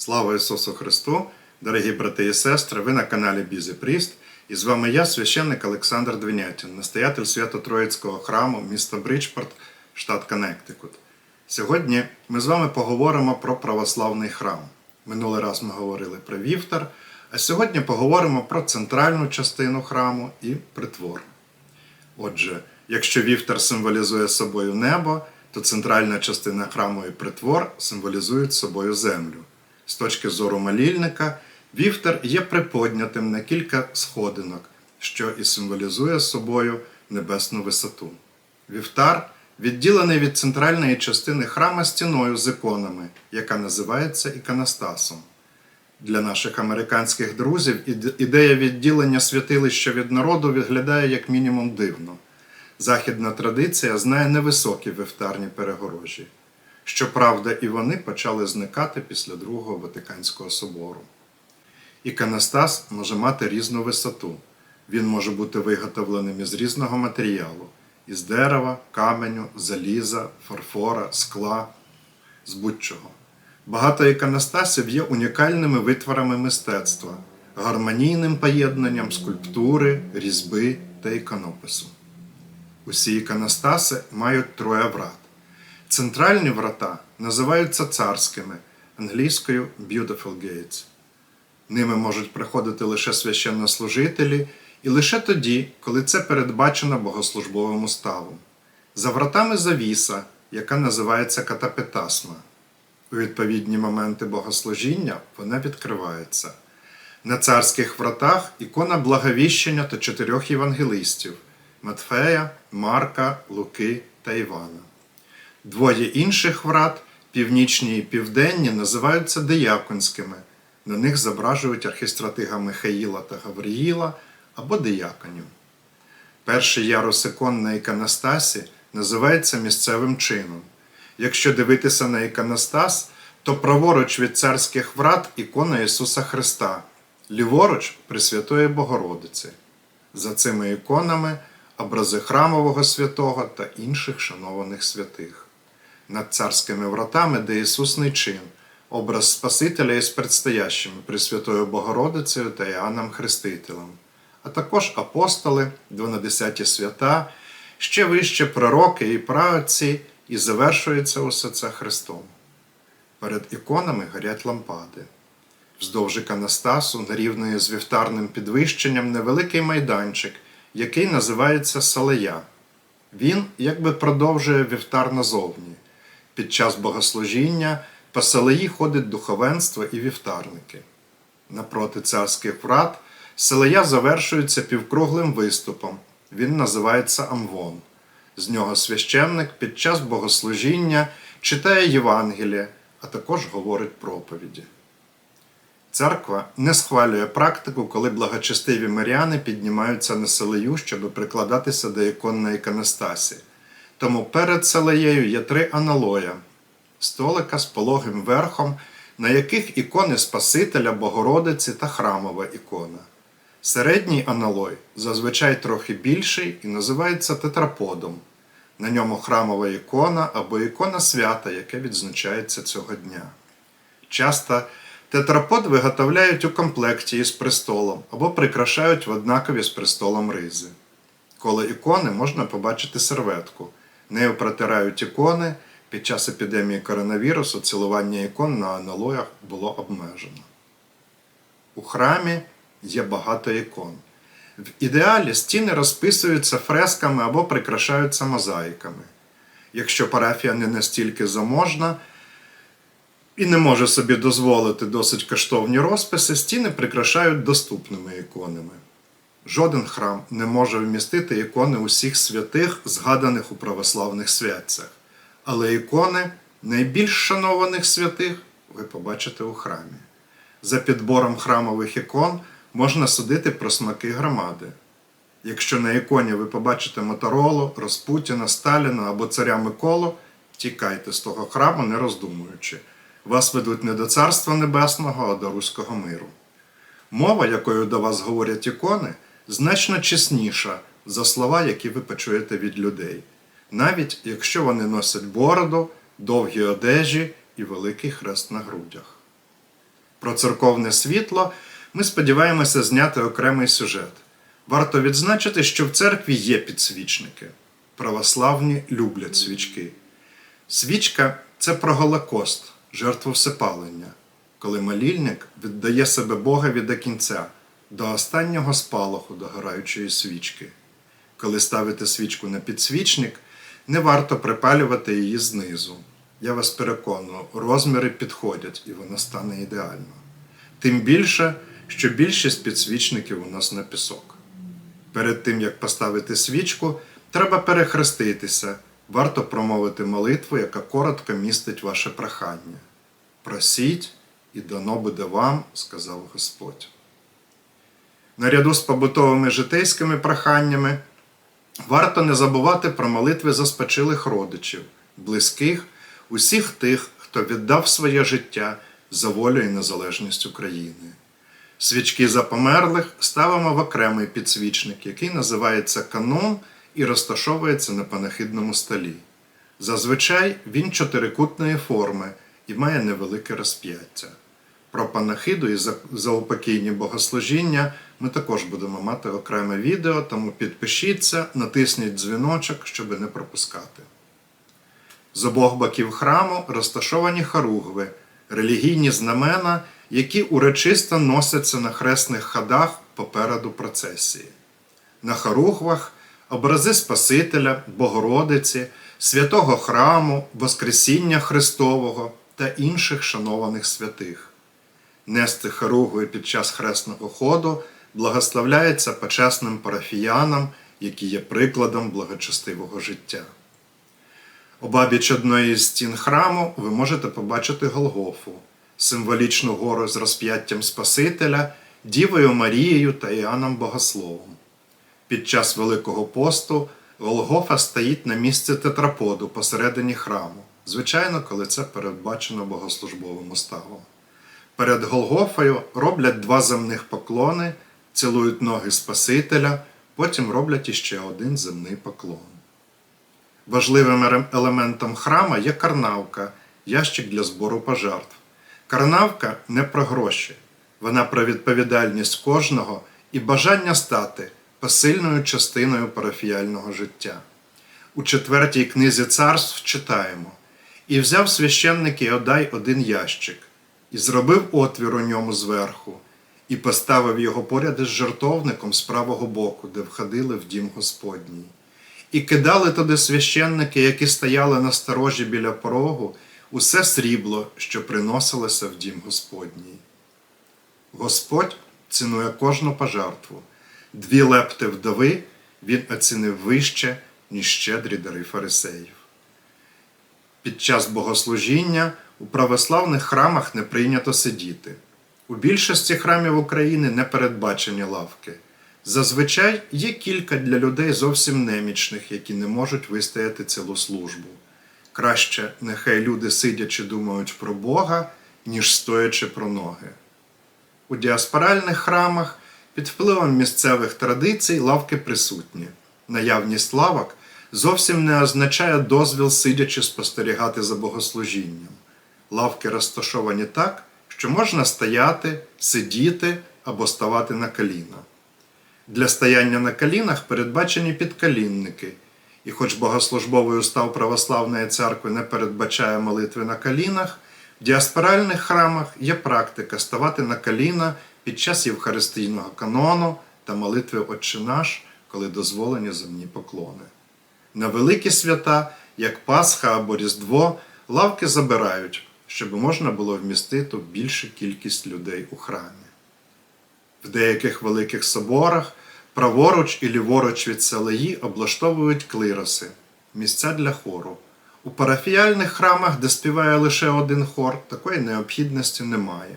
Слава Ісусу Христу! Дорогі брати і сестри! Ви на каналі Бізі Пріст. І з вами я, священник Олександр Двинятін, настоятель Свято-Троїцького храму міста Бриджпорт, штат Коннектикут. Сьогодні ми з вами поговоримо про православний храм. Минулий раз ми говорили про вівтар, а сьогодні поговоримо про центральну частину храму і притвор. Отже, якщо вівтар символізує собою небо, то центральна частина храму і притвор символізують собою землю. З точки зору молільника, вівтар є приподнятим на кілька сходинок, що і символізує собою небесну висоту. Вівтар відділений від центральної частини храма стіною з іконами, яка називається іконостасом. Для наших американських друзів ідея відділення святилища від народу виглядає як мінімум дивно. Західна традиція знає невисокі вівтарні перегорожі. Щоправда, і вони почали зникати після Другого Ватиканського собору. Іконостас може мати різну висоту. Він може бути виготовленим із різного матеріалу: із дерева, каменю, заліза, фарфора, скла, з будь-чого. Багато іконостасів є унікальними витворами мистецтва, гармонійним поєднанням скульптури, різьби та іконопису. Усі іконостаси мають троє врат. Центральні врата називаються царськими, англійською Beautiful Gates. Ними можуть приходити лише священнослужителі і лише тоді, коли це передбачено богослужбовим уставом. За вратами завіса, яка називається катапетасма. У відповідні моменти богослужіння вона відкривається. На царських вратах ікона благовіщення та чотирьох євангелистів Матфея, Марка, Луки та Івана. Двоє інших врат, північні і південні, називаються дияконськими. На них зображують архістратига Михаїла та Гавриїла або дияконів. Перший ярус ікон на іконостасі називається місцевим чином. Якщо дивитися на іконостас, то праворуч від царських врат ікона Ісуса Христа, ліворуч Пресвятої Богородиці. За цими іконами образи храмового святого та інших шанованих святих. Над царськими вратами, де Ісусний чин, образ Спасителя із предстоящими Пресвятою Богородицею та Іоанном Хрестителем, а також апостоли, дванадесяті свята, ще вище пророки і праотці, і завершується усе це Христом. Перед іконами горять лампади. Вздовж іконостасу, нарівнує з вівтарним підвищенням невеликий майданчик, який називається Салея. Він якби продовжує вівтар назовні. Під час богослужіння по Салеї ходить духовенство і вівтарники. Напроти царських врат Селея завершується півкруглим виступом. Він називається Амвон. З нього священник під час богослужіння читає Євангеліє, а також говорить проповіді. Церква не схвалює практику, коли благочестиві миряни піднімаються на селею, щоб прикладатися до ікон на іконостасі. Тому перед селеєю є три аналоя столика з пологим верхом, на яких ікони Спасителя, Богородиці та храмова ікона. Середній аналой зазвичай трохи більший і називається тетраподом. На ньому храмова ікона або ікона свята, яке відзначається цього дня. Часто тетрапод виготовляють у комплекті із престолом або прикрашають в однакові з престолом ризи. Коло ікони можна побачити серветку. Нею протирають ікони. Під час епідемії коронавірусу цілування ікон на аналоях було обмежено. У храмі є багато ікон. В ідеалі стіни розписуються фресками або прикрашаються мозаїками. Якщо парафія не настільки заможна і не може собі дозволити досить коштовні розписи, стіни прикрашають доступними іконами. Жоден храм не може вмістити ікони усіх святих, згаданих у православних святцях. Але ікони найбільш шанованих святих ви побачите у храмі. За підбором храмових ікон можна судити про смаки громади. Якщо на іконі ви побачите Моторолу, Розпутіна, Сталіна або царя Миколу, тікайте з того храму, не роздумуючи. Вас ведуть не до Царства Небесного, а до Руського миру. Мова, якою до вас говорять ікони, значно чесніша за слова, які ви почуєте від людей, навіть якщо вони носять бороду, довгі одежі і великий хрест на грудях. Про церковне світло ми сподіваємося зняти окремий сюжет. Варто відзначити, що в церкві є підсвічники. Православні люблять свічки. Свічка це про Голокост, жертву всепалення, коли молільник віддає себе Богові до кінця, до останнього спалаху догораючої свічки. Коли ставите свічку на підсвічник, не варто припалювати її знизу. Я вас переконую, розміри підходять і вона стане ідеально. Тим більше, що більшість підсвічників у нас на пісок. Перед тим, як поставити свічку, треба перехреститися. Варто промовити молитву, яка коротко містить ваше прохання. Просіть, і дано буде вам, сказав Господь. Наряду з побутовими житейськими проханнями варто не забувати про молитви за спочилих родичів, близьких, усіх тих, хто віддав своє життя за волю і незалежність України. Свічки за померлих ставимо в окремий підсвічник, який називається канон і розташовується на панахидному столі. Зазвичай він чотирикутної форми і має невелике розп'яття. Про панахиду і за- заупокійні богослужіння ми також будемо мати окреме відео, тому підпишіться, натисніть дзвіночок, щоб не пропускати. З обох боків храму розташовані харугви, релігійні знамена, які урочисто носяться на хресних ходах попереду процесії. На харугвах образи Спасителя, Богородиці, святого храму, Воскресіння Христового та інших шанованих святих. Нести харугви під час хресного ходу благословляється почесним парафіянам, які є прикладом благочестивого життя. Обабіч одної з стін храму ви можете побачити Голгофу, символічну гору з розп'яттям Спасителя, Дівою Марією та Іоанном Богословом. Під час Великого посту Голгофа стоїть на місці тетраподу посередині храму, звичайно, коли це передбачено богослужбовим уставом. Перед Голгофою роблять два земних поклони, цілують ноги Спасителя, потім роблять іще один земний поклон. Важливим елементом храма є карнавка, ящик для збору пожертв. Карнавка не про гроші, вона про відповідальність кожного і бажання стати посильною частиною парафіяльного життя. У четвертій книзі царств читаємо: І взяв священник Іодай один ящик, і зробив отвір у ньому зверху, і поставив його поряд із жертовником з правого боку, де входили в дім Господній. І кидали туди священники, які стояли на сторожі біля порогу, усе срібло, що приносилося в дім Господній. Господь цінує кожну пожертву. Дві лепти вдови він оцінив вище, ніж щедрі дари фарисеїв. Під час богослужіння у православних храмах не прийнято сидіти. У більшості храмів України не передбачені лавки. Зазвичай є кілька для людей зовсім немічних, які не можуть вистояти цілу службу. Краще нехай люди сидячи думають про Бога, ніж стоячи про ноги. У діаспоральних храмах під впливом місцевих традицій лавки присутні. Наявність лавок зовсім не означає дозвіл сидячи спостерігати за богослужінням. Лавки розташовані так, що можна стояти, сидіти або ставати на коліна. Для стояння на колінах передбачені підколінники, і хоч богослужбовий устав православної церкви не передбачає молитви на колінах, в діаспоральних храмах є практика ставати на коліна під час Євхаристійного канону та молитви Отче наш, коли дозволені земні поклони. На великі свята, як Пасха або Різдво, лавки забирають, щоб можна було вмістити більшу кількість людей у храмі. В деяких великих соборах праворуч і ліворуч від селеї облаштовують клироси, місця для хору. У парафіяльних храмах, де співає лише один хор, такої необхідності немає.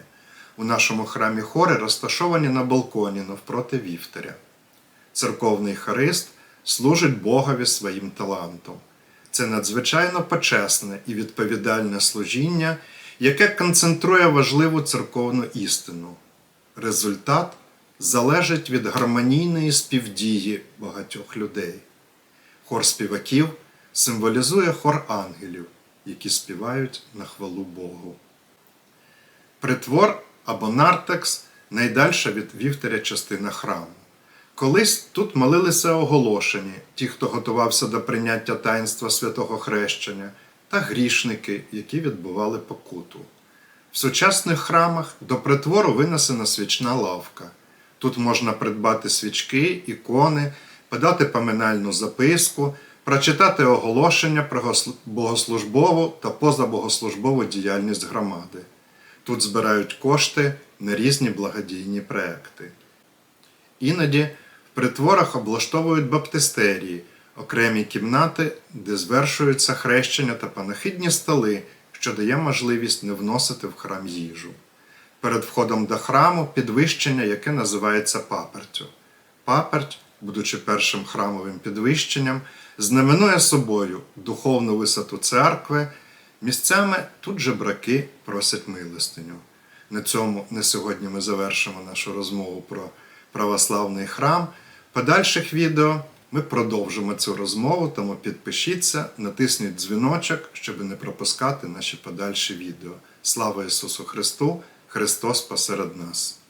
У нашому храмі хори розташовані на балконі навпроти вівтаря. Церковний харист служить Богові своїм талантом. Це надзвичайно почесне і відповідальне служіння, яке концентрує важливу церковну істину. Результат залежить від гармонійної співдії багатьох людей. Хор співаків символізує хор ангелів, які співають на хвалу Богу. Притвор або нартекс найдальша від вівтаря частина храму. Колись тут молилися оголошені, ті, хто готувався до прийняття таїнства святого хрещення, та грішники, які відбували покуту. В сучасних храмах до притвору винесена свічна лавка. Тут можна придбати свічки, ікони, подати поминальну записку, прочитати оголошення про богослужбову та позабогослужбову діяльність громади. Тут збирають кошти на різні благодійні проекти. Іноді в притворах облаштовують баптистерії, окремі кімнати, де звершуються хрещення та панахидні столи, що дає можливість не вносити в храм їжу. Перед входом до храму підвищення, яке називається папертю. Паперть, будучи першим храмовим підвищенням, знаменує собою духовну висоту церкви. Місцями тут же браки просять милостиню. На цьому на сьогодні ми завершимо нашу розмову про православний храм. Подальших відео ми продовжимо цю розмову, тому підпишіться, натисніть дзвіночок, щоб не пропускати наші подальші відео. Слава Ісусу Христу! Христос посеред нас!